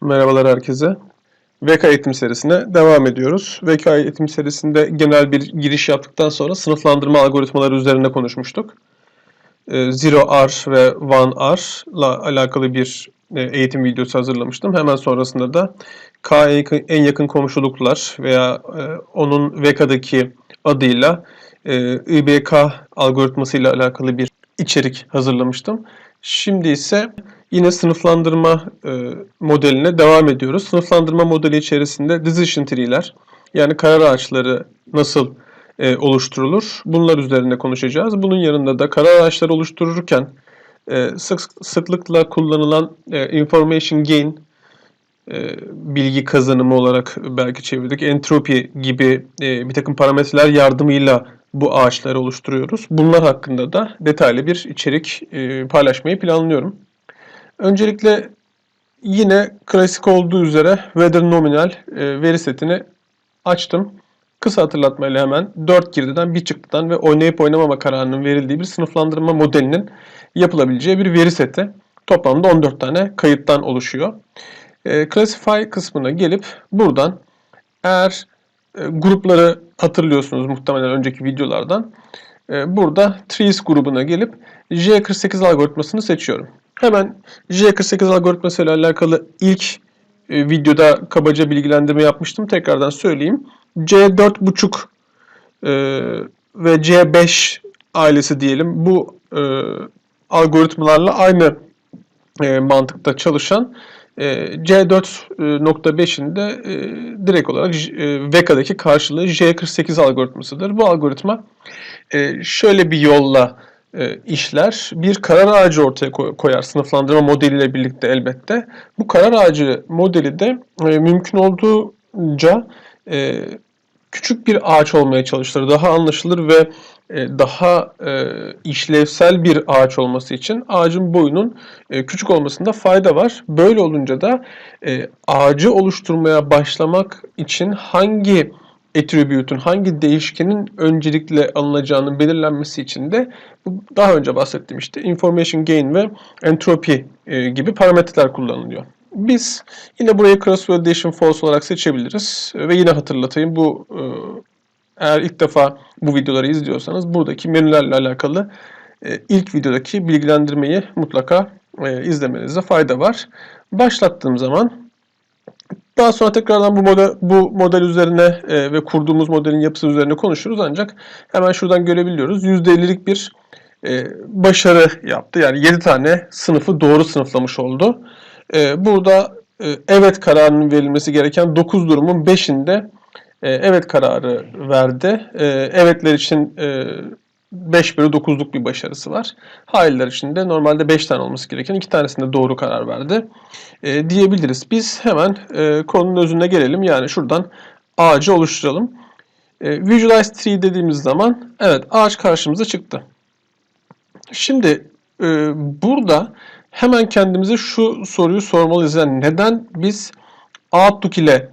Merhabalar herkese. VK eğitim serisine devam ediyoruz. VK eğitim serisinde genel bir giriş yaptıktan sonra sınıflandırma algoritmaları üzerine konuşmuştuk. Ee, Zero R ve One R ile alakalı bir e, eğitim videosu hazırlamıştım. Hemen sonrasında da K en yakın- komşuluklar veya e, onun VK'daki adıyla e, IBK algoritması ile alakalı bir içerik hazırlamıştım. Şimdi ise yine sınıflandırma e, modeline devam ediyoruz. Sınıflandırma modeli içerisinde decision tree'ler yani karar ağaçları nasıl e, oluşturulur? Bunlar üzerinde konuşacağız. Bunun yanında da karar ağaçları oluştururken e, sık sıklıkla kullanılan e, information gain e, bilgi kazanımı olarak belki çevirdik. Entropi gibi e, bir takım parametreler yardımıyla bu ağaçları oluşturuyoruz. Bunlar hakkında da detaylı bir içerik e, paylaşmayı planlıyorum. Öncelikle yine klasik olduğu üzere Weather Nominal e, veri setini açtım. Kısa hatırlatmayla hemen 4 girdiden bir çıktıdan ve oynayıp oynamama kararının verildiği bir sınıflandırma modelinin yapılabileceği bir veri seti. Toplamda 14 tane kayıttan oluşuyor. E, Classify kısmına gelip buradan eğer e, grupları hatırlıyorsunuz muhtemelen önceki videolardan. E, burada Trees grubuna gelip J48 algoritmasını seçiyorum. Hemen J48 algoritması ile alakalı ilk e, videoda kabaca bilgilendirme yapmıştım. Tekrardan söyleyeyim. C4.5 e, ve C5 ailesi diyelim bu algoritmalarla aynı mantıkta çalışan e, C4.5'in de e, direkt olarak e, VECA'daki karşılığı J48 algoritmasıdır. Bu algoritma e, şöyle bir yolla e, işler. Bir karar ağacı ortaya koy- koyar sınıflandırma modeliyle birlikte elbette. Bu karar ağacı modeli de e, mümkün olduğunca e, küçük bir ağaç olmaya çalışılır. Daha anlaşılır ve e, daha e, işlevsel bir ağaç olması için ağacın boyunun e, küçük olmasında fayda var. Böyle olunca da e, ağacı oluşturmaya başlamak için hangi attribute'un, hangi değişkenin öncelikle alınacağının belirlenmesi için de daha önce bahsettiğim işte information gain ve entropy e, gibi parametreler kullanılıyor. Biz yine burayı cross validation false olarak seçebiliriz ve yine hatırlatayım bu e, eğer ilk defa bu videoları izliyorsanız buradaki menülerle alakalı e, ilk videodaki bilgilendirmeyi mutlaka e, izlemenizde fayda var. Başlattığım zaman daha sonra tekrardan bu model, bu model üzerine e, ve kurduğumuz modelin yapısı üzerine konuşuruz ancak hemen şuradan görebiliyoruz. %50'lik bir başarı yaptı. Yani 7 tane sınıfı doğru sınıflamış oldu. Burada evet kararının verilmesi gereken 9 durumun 5'inde e, evet kararı verdi. E, evetler için e, 5 bölü 9'luk bir başarısı var. Hayırlar için de normalde 5 tane olması gereken 2 tanesinde doğru karar verdi e, diyebiliriz. Biz hemen e, konunun özüne gelelim. Yani şuradan ağacı oluşturalım. E, Visualize Tree dediğimiz zaman evet ağaç karşımıza çıktı. Şimdi e, burada hemen kendimize şu soruyu sormalıyız. Yani neden biz Outlook ile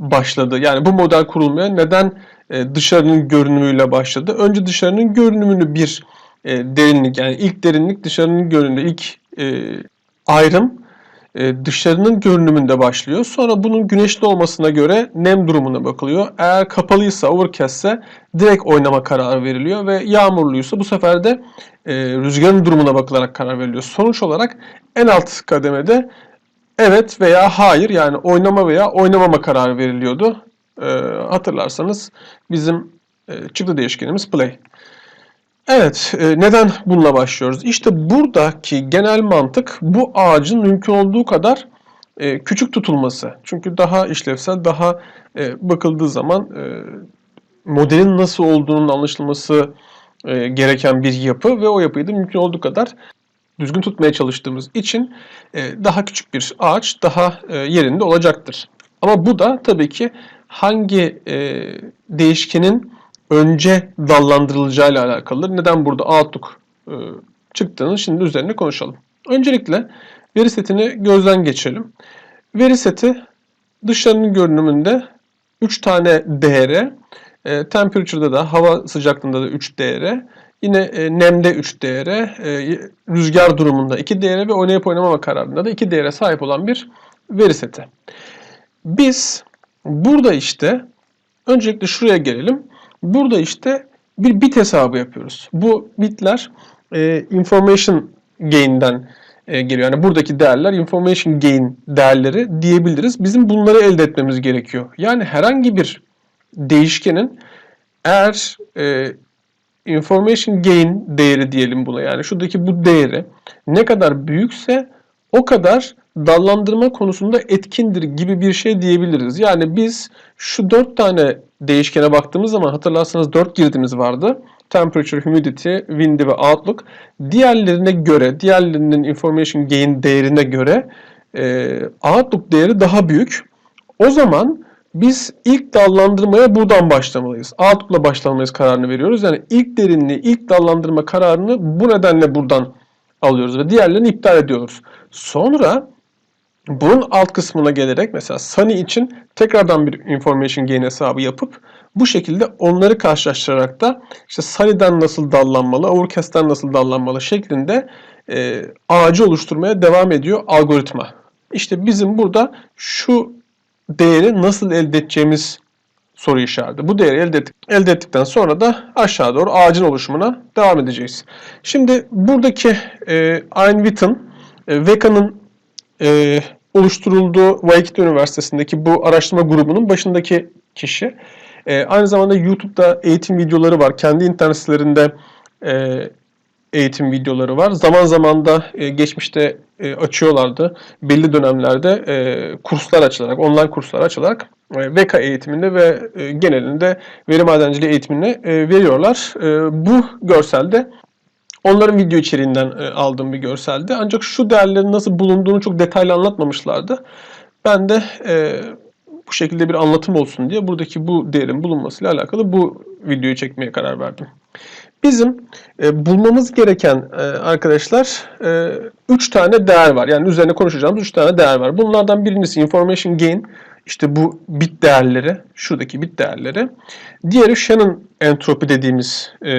başladı? Yani bu model kurulmaya neden e, dışarının görünümüyle başladı? Önce dışarının görünümünü bir e, derinlik yani ilk derinlik dışarının görünümü ilk e, ayrım dışarının görünümünde başlıyor. Sonra bunun güneşli olmasına göre nem durumuna bakılıyor. Eğer kapalıysa, overcast'se direkt oynama kararı veriliyor ve yağmurluysa bu sefer de e, rüzgarın durumuna bakılarak karar veriliyor. Sonuç olarak en alt kademede evet veya hayır yani oynama veya oynamama kararı veriliyordu. E, hatırlarsanız bizim e, çıktı değişkenimiz play. Evet, e, neden bununla başlıyoruz? İşte buradaki genel mantık bu ağacın mümkün olduğu kadar e, küçük tutulması. Çünkü daha işlevsel, daha e, bakıldığı zaman modelin nasıl olduğunun anlaşılması gereken bir yapı ve o yapıyı da mümkün olduğu kadar düzgün tutmaya çalıştığımız için e, daha küçük bir ağaç daha e, yerinde olacaktır. Ama bu da tabii ki hangi e, değişkenin önce dallandırılacağıyla alakalıdır. Neden burada Outlook e, çıktığını şimdi üzerine konuşalım. Öncelikle veri setini gözden geçirelim. Veri seti dışarının görünümünde 3 tane değere, e, temperature'da da hava sıcaklığında da 3 değere, yine e, nemde 3 değere, e, rüzgar durumunda 2 değere ve oynayıp oynamama kararında da 2 değere sahip olan bir veri seti. Biz burada işte öncelikle şuraya gelelim. Burada işte bir bit hesabı yapıyoruz. Bu bitler e, information gain'den e, geliyor. Yani buradaki değerler information gain değerleri diyebiliriz. Bizim bunları elde etmemiz gerekiyor. Yani herhangi bir değişkenin eğer e, information gain değeri diyelim buna yani şuradaki bu değeri ne kadar büyükse o kadar dallandırma konusunda etkindir gibi bir şey diyebiliriz. Yani biz şu dört tane değişkene baktığımız zaman hatırlarsanız dört girdimiz vardı. Temperature, humidity, windy ve outlook. Diğerlerine göre, diğerlerinin information gain değerine göre e, outlook değeri daha büyük. O zaman biz ilk dallandırmaya buradan başlamalıyız. Outlook'la başlamalıyız kararını veriyoruz. Yani ilk derinliği, ilk dallandırma kararını bu nedenle buradan alıyoruz ve diğerlerini iptal ediyoruz. Sonra bunun alt kısmına gelerek mesela Sunny için tekrardan bir information gain hesabı yapıp bu şekilde onları karşılaştırarak da işte Sunny'den nasıl dallanmalı, Overcast'ten nasıl dallanmalı şeklinde e, ağacı oluşturmaya devam ediyor algoritma. İşte bizim burada şu değeri nasıl elde edeceğimiz soru işareti. Bu değeri elde, ettik, elde ettikten sonra da aşağı doğru ağacın oluşumuna devam edeceğiz. Şimdi buradaki e, Ian Witten, e, VECA'nın e, oluşturulduğu Waikiki Üniversitesi'ndeki bu araştırma grubunun başındaki kişi. E, aynı zamanda YouTube'da eğitim videoları var. Kendi internet sitelerinde e, eğitim videoları var. Zaman zaman da e, geçmişte e, açıyorlardı. Belli dönemlerde e, kurslar açılarak, online kurslar açılarak e, VK eğitiminde ve e, genelinde veri madenciliği eğitimini e, veriyorlar. E, bu görselde onların video içeriğinden e, aldığım bir görseldi. Ancak şu değerlerin nasıl bulunduğunu çok detaylı anlatmamışlardı. Ben de e, bu şekilde bir anlatım olsun diye buradaki bu değerin bulunmasıyla alakalı bu videoyu çekmeye karar verdim. Bizim e, bulmamız gereken e, arkadaşlar 3 e, tane değer var. Yani üzerine konuşacağımız 3 tane değer var. Bunlardan birincisi information gain. İşte bu bit değerleri, şuradaki bit değerleri. Diğeri Shannon entropi dediğimiz e,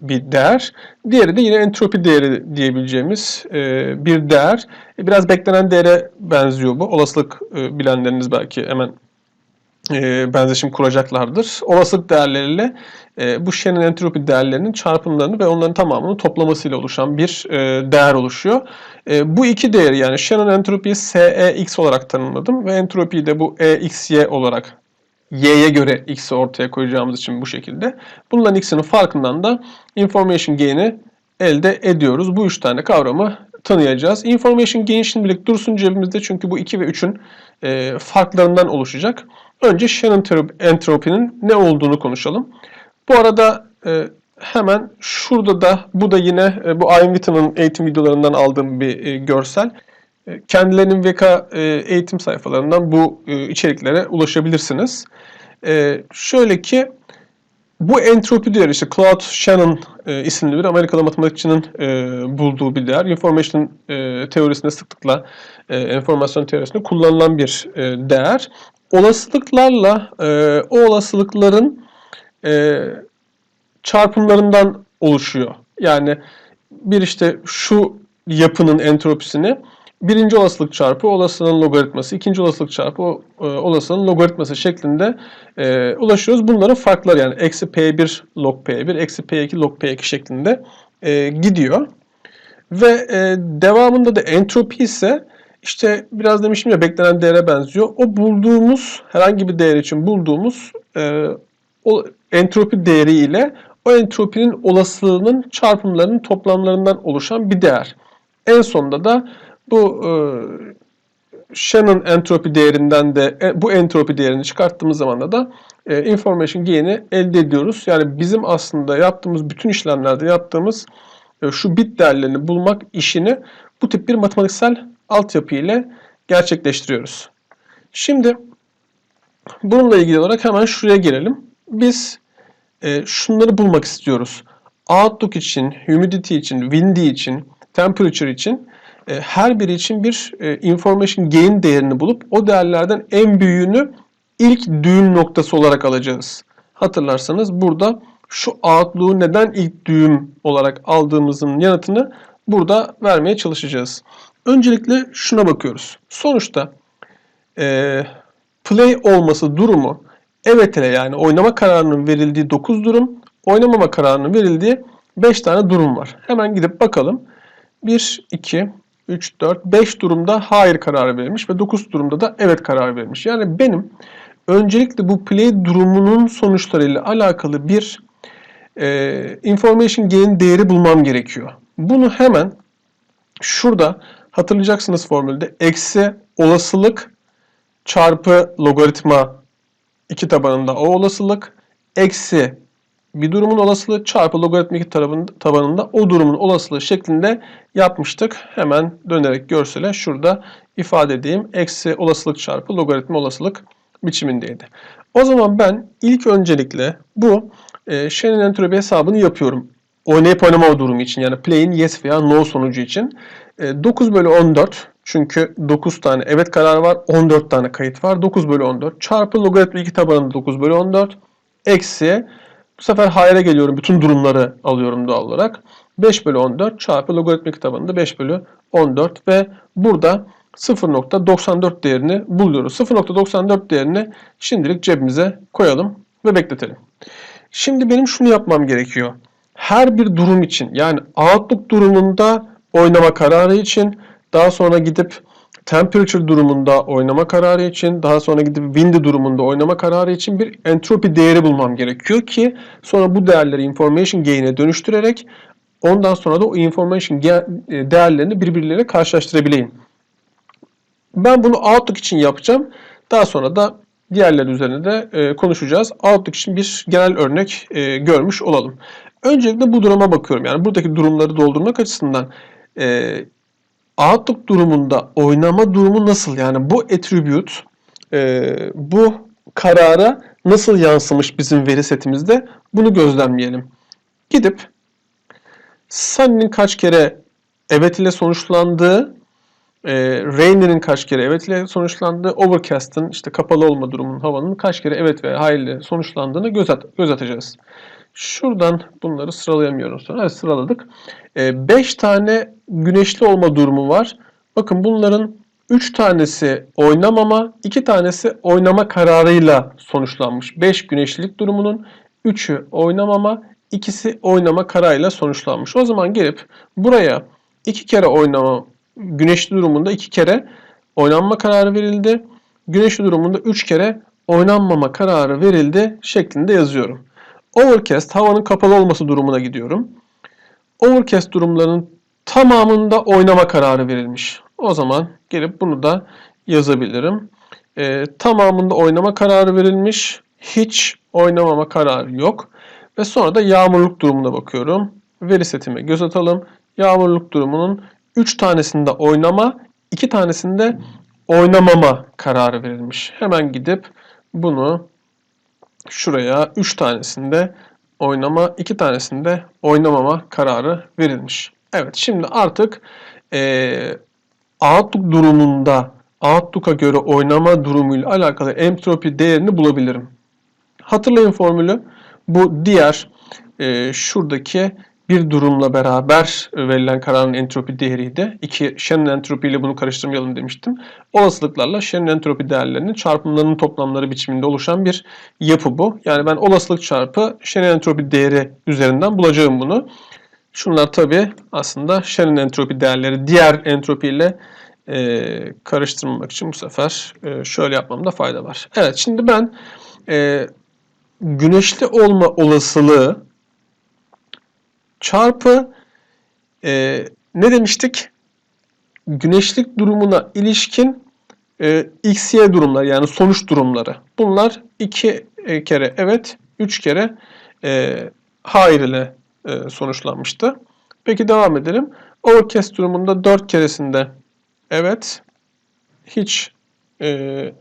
bir değer. Diğeri de yine entropi değeri diyebileceğimiz e, bir değer. E, biraz beklenen değere benziyor bu. Olasılık e, bilenleriniz belki hemen e, benzeşim kuracaklardır. Olasılık değerleriyle e, bu Shannon entropi değerlerinin çarpımlarını ve onların tamamını toplamasıyla oluşan bir e, değer oluşuyor. E, bu iki değeri yani Shannon entropiyi SEX olarak tanımladım ve entropiyi de bu EXY olarak y'ye göre x'i ortaya koyacağımız için bu şekilde. Bunların x'inin farkından da information gain'i elde ediyoruz. Bu üç tane kavramı tanıyacağız. Information gain şimdilik dursun cebimizde çünkü bu 2 ve 3'ün e, farklarından oluşacak. Önce Shannon entropinin ne olduğunu konuşalım. Bu arada e, hemen şurada da bu da yine e, bu Ian Witten'ın eğitim videolarından aldığım bir e, görsel. E, kendilerinin VK e, eğitim sayfalarından bu e, içeriklere ulaşabilirsiniz. E, şöyle ki bu entropi değeri işte Claude Shannon e, isimli bir Amerikalı matematikçinin e, bulduğu bir değer. Information e, teorisinde sıklıkla e, enformasyon teorisinde kullanılan bir e, değer. Olasılıklarla e, o olasılıkların e, çarpımlarından oluşuyor. Yani bir işte şu yapının entropisini birinci olasılık çarpı olasılığın logaritması, ikinci olasılık çarpı e, olasılığın logaritması şeklinde e, ulaşıyoruz. Bunların farkları yani eksi p1 log p1, eksi p2 log p2 şeklinde e, gidiyor. Ve e, devamında da entropi ise işte biraz demiştim ya beklenen değere benziyor. O bulduğumuz herhangi bir değer için bulduğumuz e, o entropi değeri ile o entropinin olasılığının çarpımlarının toplamlarından oluşan bir değer. En sonunda da bu e, Shannon entropi değerinden de e, bu entropi değerini çıkarttığımız zaman da e, information gain'i elde ediyoruz. Yani bizim aslında yaptığımız bütün işlemlerde yaptığımız e, şu bit değerlerini bulmak işini bu tip bir matematiksel altyapı ile gerçekleştiriyoruz. Şimdi bununla ilgili olarak hemen şuraya gelelim. Biz e, şunları bulmak istiyoruz. Outlook için, humidity için, windy için, temperature için e, her biri için bir e, information gain değerini bulup o değerlerden en büyüğünü ilk düğüm noktası olarak alacağız. Hatırlarsanız burada şu outlook'u neden ilk düğüm olarak aldığımızın yanıtını burada vermeye çalışacağız. Öncelikle şuna bakıyoruz. Sonuçta e, play olması durumu evet ile yani oynama kararının verildiği 9 durum, oynamama kararının verildiği 5 tane durum var. Hemen gidip bakalım. 1, 2, 3, 4, 5 durumda hayır kararı verilmiş ve 9 durumda da evet kararı verilmiş. Yani benim öncelikle bu play durumunun sonuçlarıyla alakalı bir e, information gain değeri bulmam gerekiyor. Bunu hemen şurada hatırlayacaksınız formülde eksi olasılık çarpı logaritma iki tabanında o olasılık eksi bir durumun olasılığı çarpı logaritma iki tabanında o durumun olasılığı şeklinde yapmıştık. Hemen dönerek görsele şurada ifade edeyim. Eksi olasılık çarpı logaritma olasılık biçimindeydi. O zaman ben ilk öncelikle bu e, Shannon entropi hesabını yapıyorum. Oynayıp oynamama durumu için yani play'in yes veya no sonucu için. E, 9 bölü 14 çünkü 9 tane evet kararı var 14 tane kayıt var. 9 bölü 14 çarpı logaritma 2 tabanında 9 bölü 14 eksi bu sefer hayra geliyorum. Bütün durumları alıyorum doğal olarak. 5 bölü 14 çarpı logaritmik tabanında 5 bölü 14 ve burada 0.94 değerini buluyoruz. 0.94 değerini şimdilik cebimize koyalım ve bekletelim. Şimdi benim şunu yapmam gerekiyor. Her bir durum için yani outlook durumunda oynama kararı için daha sonra gidip temperature durumunda oynama kararı için daha sonra gidip windy durumunda oynama kararı için bir entropi değeri bulmam gerekiyor ki sonra bu değerleri information gain'e dönüştürerek ondan sonra da o information e, değerlerini birbirleriyle karşılaştırabileyim. Ben bunu Outlook için yapacağım. Daha sonra da diğerleri üzerine de e, konuşacağız. Outlook için bir genel örnek e, görmüş olalım. Öncelikle bu duruma bakıyorum. Yani buradaki durumları doldurmak açısından e, Outlook durumunda oynama durumu nasıl? Yani bu attribute e, bu karara nasıl yansımış bizim veri setimizde? Bunu gözlemleyelim. Gidip Sunny'nin kaç kere evet ile sonuçlandığı, e, Rainy'nin kaç kere evet ile sonuçlandığı, Overcast'ın işte kapalı olma durumunun havanın kaç kere evet veya hayır ile sonuçlandığını göz, at, göz atacağız. Şuradan bunları sıralayamıyorum sonra. Evet, sıraladık. 5 tane güneşli olma durumu var. Bakın bunların 3 tanesi oynamama, 2 tanesi oynama kararıyla sonuçlanmış. 5 güneşlilik durumunun 3'ü oynamama, ikisi oynama kararıyla sonuçlanmış. O zaman gelip buraya 2 kere oynama, güneşli durumunda 2 kere oynanma kararı verildi. Güneşli durumunda 3 kere oynanmama kararı verildi şeklinde yazıyorum. Overcast havanın kapalı olması durumuna gidiyorum. Overcast durumlarının tamamında oynama kararı verilmiş. O zaman gelip bunu da yazabilirim. Ee, tamamında oynama kararı verilmiş. Hiç oynamama kararı yok. Ve sonra da yağmurluk durumuna bakıyorum. Veri setime göz atalım. Yağmurluk durumunun 3 tanesinde oynama, 2 tanesinde oynamama kararı verilmiş. Hemen gidip bunu şuraya 3 tanesinde oynama, 2 tanesinde oynamama kararı verilmiş. Evet şimdi artık e, Outlook durumunda Outlook'a göre oynama durumuyla alakalı entropi değerini bulabilirim. Hatırlayın formülü. Bu diğer e, şuradaki bir durumla beraber verilen kararın entropi değeriydi. İki Shannon entropi ile bunu karıştırmayalım demiştim. Olasılıklarla Shannon entropi değerlerinin çarpımlarının toplamları biçiminde oluşan bir yapı bu. Yani ben olasılık çarpı Shannon entropi değeri üzerinden bulacağım bunu. Şunlar tabi aslında Shannon entropi değerleri diğer entropi ile e, karıştırmamak için bu sefer e, şöyle yapmamda fayda var. Evet şimdi ben e, güneşli olma olasılığı çarpı e, ne demiştik? Güneşlik durumuna ilişkin e, XY durumlar yani sonuç durumları. Bunlar iki e, kere evet, üç kere e, hayır ile e, sonuçlanmıştı. Peki devam edelim. Overcast durumunda 4 keresinde evet, hiç e,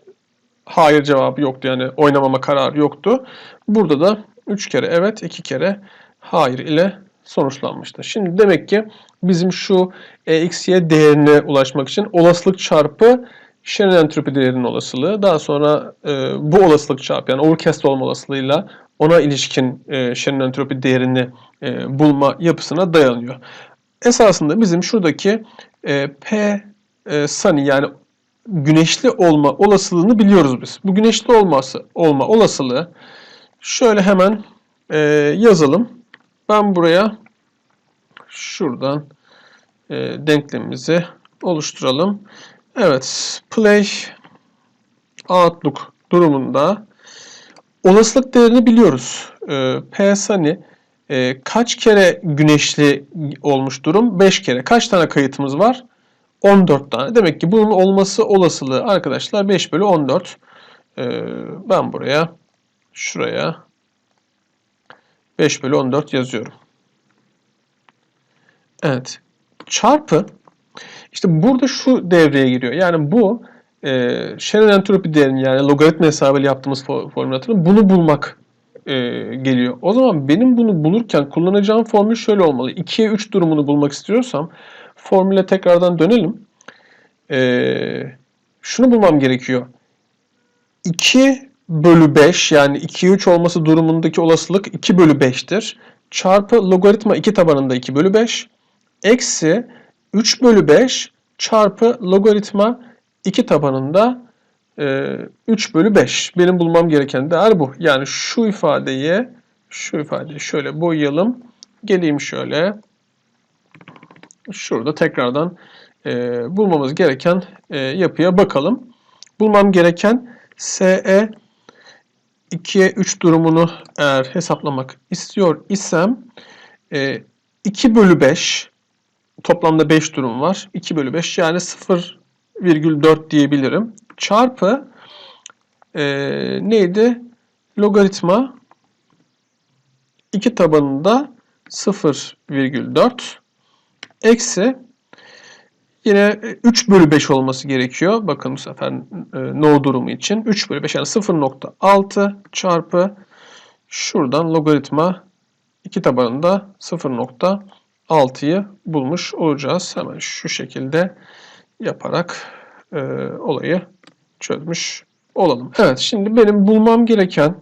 hayır cevabı yoktu yani oynamama kararı yoktu. Burada da 3 kere evet, 2 kere hayır ile sonuçlanmıştı. Şimdi demek ki bizim şu EXY değerine ulaşmak için olasılık çarpı Shannon entropi değerinin olasılığı, daha sonra e, bu olasılık çarpı yani overcast olma olasılığıyla ona ilişkin e, Shannon entropi değerini e, bulma yapısına dayanıyor. Esasında bizim şuradaki e, P e, Sunny yani güneşli olma olasılığını biliyoruz biz. Bu güneşli olması olma olasılığı şöyle hemen e, yazalım. Ben buraya şuradan e, denklemimizi oluşturalım. Evet, play outlook durumunda olasılık değerini biliyoruz. E, P sani e, kaç kere güneşli olmuş durum? 5 kere. Kaç tane kayıtımız var? 14 tane. Demek ki bunun olması olasılığı arkadaşlar 5 bölü 14. E, ben buraya şuraya 5 bölü 14 yazıyorum. Evet. Çarpı işte burada şu devreye giriyor. Yani bu e, Shannon entropi değerini yani logaritma hesabıyla yaptığımız formülatörün bunu bulmak e, geliyor. O zaman benim bunu bulurken kullanacağım formül şöyle olmalı. 2'ye 3 durumunu bulmak istiyorsam formüle tekrardan dönelim. E, şunu bulmam gerekiyor. 2 bölü 5 yani 2'ye 3 olması durumundaki olasılık 2 bölü 5'tir. Çarpı logaritma 2 tabanında 2 bölü 5 eksi 3 bölü 5 çarpı logaritma 2 tabanında e, 3 bölü 5. Benim bulmam gereken değer bu. Yani şu ifadeyi şu ifadeyi şöyle boyayalım. Geleyim şöyle. Şurada tekrardan e, bulmamız gereken e, yapıya bakalım. Bulmam gereken SE 2'ye 3 durumunu eğer hesaplamak istiyor isem e, 2 bölü 5 toplamda 5 durum var. 2 bölü 5 yani 0,4 diyebilirim. Çarpı e, neydi? Logaritma 2 tabanında 0,4 eksi yine 3 bölü 5 olması gerekiyor. Bakın bu sefer e, no durumu için 3 bölü 5 yani 0.6 çarpı şuradan logaritma 2 tabanında 0.6 6'yı bulmuş olacağız. Hemen şu şekilde yaparak e, olayı çözmüş olalım. Evet şimdi benim bulmam gereken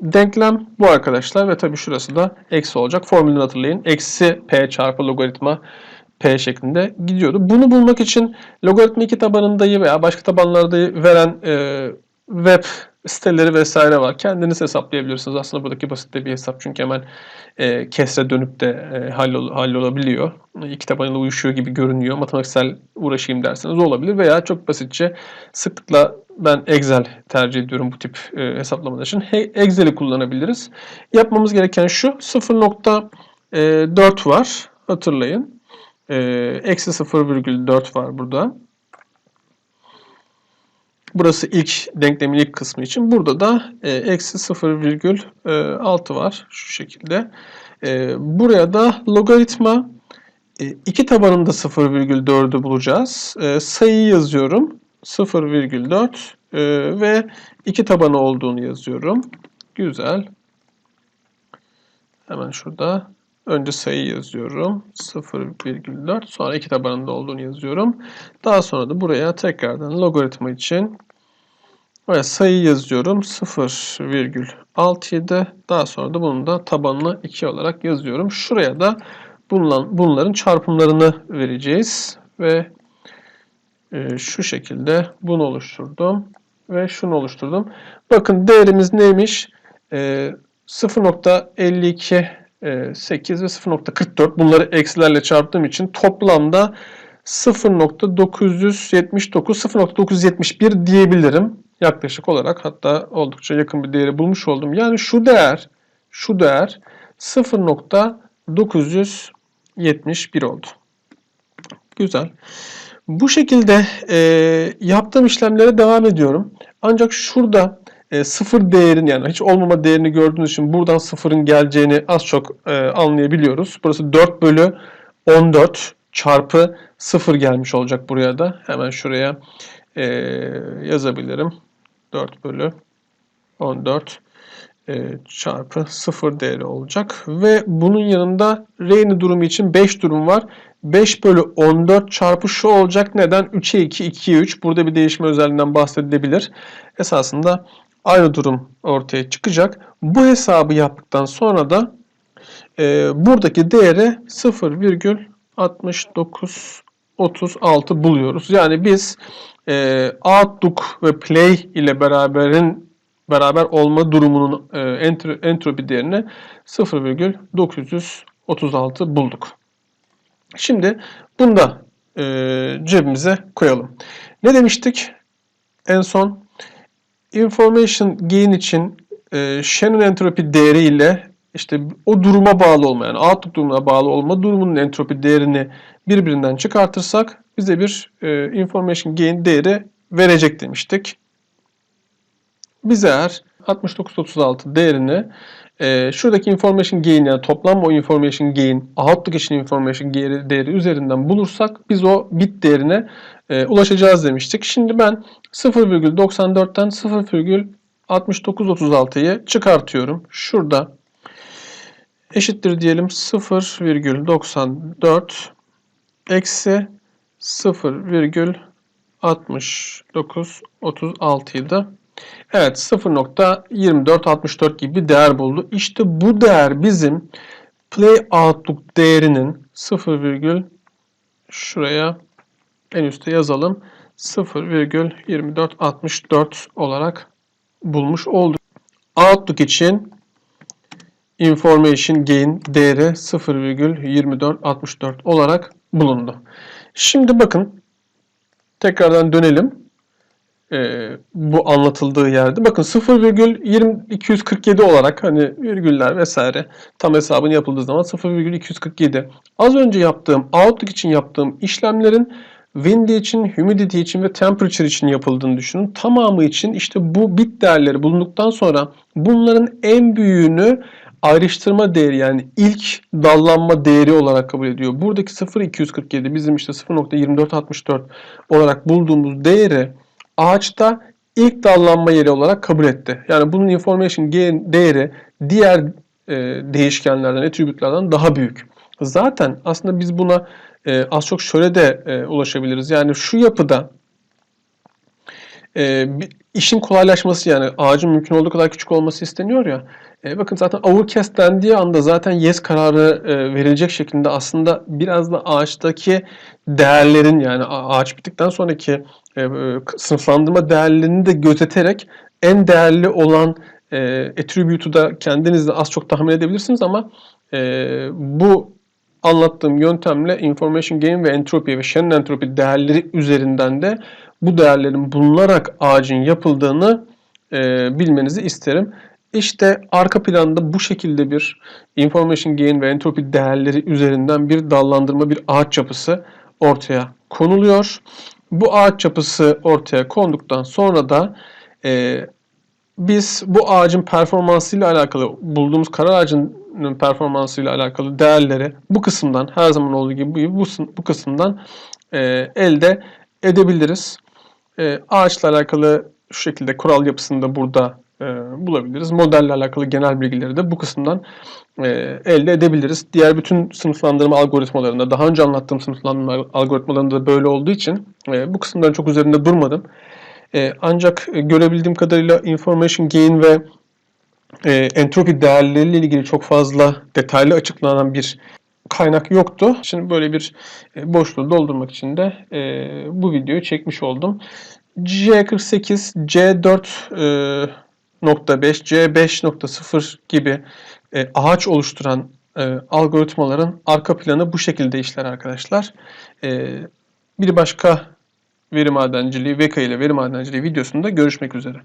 denklem bu arkadaşlar ve tabii şurası da eksi olacak. Formülünü hatırlayın. Eksi p çarpı logaritma p şeklinde gidiyordu. Bunu bulmak için logaritma 2 tabanındayı veya başka tabanlarda veren e, web siteleri vesaire var. Kendiniz hesaplayabilirsiniz. Aslında buradaki basit de bir hesap çünkü hemen e, kesre dönüp de e, hallol, hallolabiliyor. İki tabanıyla uyuşuyor gibi görünüyor. Matematiksel uğraşayım derseniz olabilir veya çok basitçe sıklıkla ben Excel tercih ediyorum bu tip e, hesaplamalar için. Excel'i kullanabiliriz. Yapmamız gereken şu 0.4 var. Hatırlayın. E, eksi 0,4 var burada. Burası ilk denklemin ilk kısmı için. Burada da e, eksi 0,6 var. Şu şekilde. E, buraya da logaritma e, iki tabanında 0,4'ü bulacağız. E, sayıyı yazıyorum. 0,4 e, ve iki tabanı olduğunu yazıyorum. Güzel. Hemen şurada önce sayı yazıyorum. 0,4 sonra iki tabanında olduğunu yazıyorum. Daha sonra da buraya tekrardan logaritma için ve sayı yazıyorum 0,67 daha sonra da bunun da tabanını 2 olarak yazıyorum. Şuraya da bulunan, bunların çarpımlarını vereceğiz ve e, şu şekilde bunu oluşturdum ve şunu oluşturdum. Bakın değerimiz neymiş? E, 0.52 8 ve 0.44 bunları eksilerle çarptığım için toplamda 0.979 0.971 diyebilirim yaklaşık olarak hatta oldukça yakın bir değeri bulmuş oldum. Yani şu değer şu değer 0.971 oldu. Güzel. Bu şekilde e, yaptığım işlemlere devam ediyorum. Ancak şurada e, sıfır değerin yani hiç olmama değerini gördüğünüz için buradan sıfırın geleceğini az çok e, anlayabiliyoruz. Burası 4 bölü 14 çarpı 0 gelmiş olacak buraya da. Hemen şuraya e, yazabilirim. 4 bölü 14 e, çarpı 0 değeri olacak. Ve bunun yanında R'ni durumu için 5 durum var. 5 bölü 14 çarpı şu olacak. Neden? 3'e 2, 2'ye 3. Burada bir değişme özelliğinden bahsedilebilir. Esasında aynı durum ortaya çıkacak. Bu hesabı yaptıktan sonra da e, buradaki değeri 0,69 36 buluyoruz. Yani biz e, outlook ve play ile beraberin beraber olma durumunun e, entro- entropi değerini 0,936 bulduk. Şimdi bunu da e, cebimize koyalım. Ne demiştik? En son information gain için e, Shannon entropi değeri ile işte o duruma bağlı olma yani outlook durumuna bağlı olma durumunun entropi değerini birbirinden çıkartırsak bize bir e, information gain değeri verecek demiştik. Biz eğer 6936 değerini e, şuradaki information gain yani toplam o information gain outlook için information değeri, değeri üzerinden bulursak biz o bit değerine e, ulaşacağız demiştik. Şimdi ben 0,94'ten 0,6936'yı çıkartıyorum. Şurada eşittir diyelim 0,94 eksi 0,6936'yı da Evet 0.2464 gibi bir değer buldu. İşte bu değer bizim play outlook değerinin 0, şuraya en üstte yazalım 0,2464 olarak bulmuş olduk. Outlook için information gain değeri 0,2464 olarak bulundu. Şimdi bakın tekrardan dönelim e, bu anlatıldığı yerde. Bakın 0,247 olarak hani virgüller vesaire tam hesabını yapıldığı zaman 0,247. Az önce yaptığım outlook için yaptığım işlemlerin windy için, humidity için ve temperature için yapıldığını düşünün. Tamamı için işte bu bit değerleri bulunduktan sonra bunların en büyüğünü ayrıştırma değeri yani ilk dallanma değeri olarak kabul ediyor. Buradaki 0,247 bizim işte 0.2464 olarak bulduğumuz değeri ağaçta ilk dallanma yeri olarak kabul etti. Yani bunun information gain değeri diğer e, değişkenlerden, attribute'lardan daha büyük. Zaten aslında biz buna e, az çok şöyle de e, ulaşabiliriz. Yani şu yapıda e, işin kolaylaşması yani ağacın mümkün olduğu kadar küçük olması isteniyor ya. E, bakın zaten overcast dendiği anda zaten yes kararı e, verilecek şeklinde aslında biraz da ağaçtaki değerlerin yani ağaç bittikten sonraki e, sınıflandırma değerlerini de gözeterek en değerli olan e, attribute'u da kendiniz de az çok tahmin edebilirsiniz ama e, bu anlattığım yöntemle information gain ve entropi ve Shannon entropi değerleri üzerinden de bu değerlerin bulunarak ağacın yapıldığını e, bilmenizi isterim. İşte arka planda bu şekilde bir information gain ve entropi değerleri üzerinden bir dallandırma, bir ağaç yapısı ortaya konuluyor. Bu ağaç yapısı ortaya konduktan sonra da e, biz bu ağacın performansıyla alakalı bulduğumuz karar ağacının performansıyla alakalı değerleri bu kısımdan her zaman olduğu gibi bu, bu kısımdan e, elde edebiliriz. E, ağaçla alakalı şu şekilde kural yapısında burada e, bulabiliriz. Modelle alakalı genel bilgileri de bu kısımdan e, elde edebiliriz. Diğer bütün sınıflandırma algoritmalarında, daha önce anlattığım sınıflandırma algoritmalarında da böyle olduğu için e, bu kısımdan çok üzerinde durmadım. E, ancak e, görebildiğim kadarıyla information gain ve e, entropi değerleriyle ilgili çok fazla detaylı açıklanan bir kaynak yoktu. Şimdi böyle bir e, boşluğu doldurmak için de e, bu videoyu çekmiş oldum. C48, C4 e, C5.0 gibi e, ağaç oluşturan e, algoritmaların arka planı bu şekilde işler arkadaşlar. E, bir başka veri madenciliği, VK ile veri madenciliği videosunda görüşmek üzere.